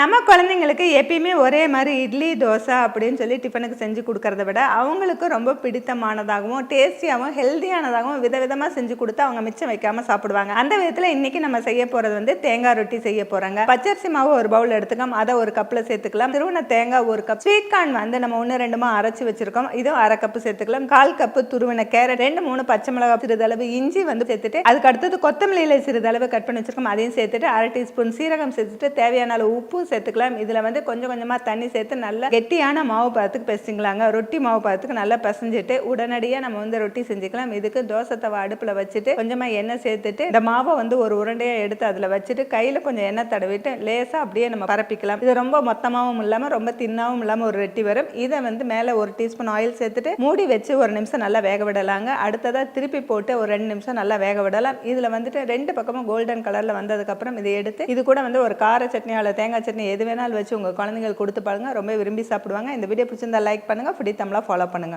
நம்ம குழந்தைங்களுக்கு எப்பயுமே ஒரே மாதிரி இட்லி தோசை அப்படின்னு சொல்லி டிஃபனுக்கு செஞ்சு கொடுக்கறத விட அவங்களுக்கு ரொம்ப பிடித்தமானதாகவும் டேஸ்டியாகவும் ஹெல்த்தியானதாகவும் விதவிதமாக செஞ்சு கொடுத்து அவங்க மிச்சம் வைக்காமல் சாப்பிடுவாங்க. அந்த விதத்தில் இன்னைக்கு நம்ம செய்ய போகிறது வந்து தேங்காய் ரொட்டி செய்ய போகிறாங்க பச்சரிசி மாவு ஒரு பவுல் எடுத்துக்கலாம் அதை ஒரு கப்பில் சேர்த்துக்கலாம். திருவண்ண தேங்காய் ஒரு கப் ஸ்வீட் கார்ன் வந்து நம்ம ஒன்று ரெண்டுமா அரைச்சி வச்சிருக்கோம். இதுவும் அரை கப்பு சேர்த்துக்கலாம். கால் கப்பு துருவின கேரட் ரெண்டு மூணு பச்சை மிளகாய் சிறிதளவு இஞ்சி வந்து சேர்த்துட்டு அதுக்கு அடுத்தது கொத்தமல்லியில் சிறிதளவு கட் பண்ணி வச்சிருக்கோம். அதையும் சேர்த்துட்டு அரை டீஸ்பூன் சீரகம் சேர்த்துட்டு தேவையான அளவு உப்பு சேர்த்துக்கலாம். இதில் வந்து கொஞ்சம் கொஞ்சமாக தண்ணி சேர்த்து நல்லா கெட்டியான மாவு பாத்துக்கு பிசைங்களாங்க. ரொட்டி மாவு பாத்துக்கு நல்லா பிசைஞ்சிட்டு உடனடியாக நம்ம வந்து ரொட்டி செஞ்சுக்கலாம். இதுக்கு தோசை தவா அடுப்பில் வச்சுட்டு கொஞ்சமாக எண்ணெய் சேர்த்துட்டு இந்த மாவை வந்து ஒரு உருண்டையாக எடுத்து அதில் வச்சுட்டு கையில் கொஞ்சம் எண்ணெய் தடவிட்டு லேசாக அப்படியே நம்ம பரப்பிக்கலாம். இது ரொம்ப மொத்தமாகவும் இல்லாமல் ரொம்ப தின்னாவும் இல்லாமல் ஒரு ரெட்டி வரும். இதை வந்து மேலே ஒரு டீஸ்பூன் ஆயில் சேர்த்துட்டு மூடி வச்சு ஒரு நிமிஷம் நல்லா வேக விடலாங்க. அடுத்ததாக திருப்பி போட்டு ஒரு ரெண்டு நிமிஷம் நல்லா வேக விடலாம். இதில் வந்துட்டு ரெண்டு பக்கமும் கோல்டன் கலரில் வந்ததுக்கப்புறம் இதை எடுத்து இது கூட வந்து ஒரு கார சட்னி அல்ல தேங்காய் சட்னி எது வேணாலும் வச்சு உங்கள் குழந்தைங்களுக்கு கொடுத்து பாருங்க. ரொம்ப விரும்பி சாப்பிடுவாங்க. இந்த வீடியோ பிடிச்சிருந்தா லைக் பண்ணுங்கள் ஃபுடி தமிழாக ஃபாலோ பண்ணுங்கள்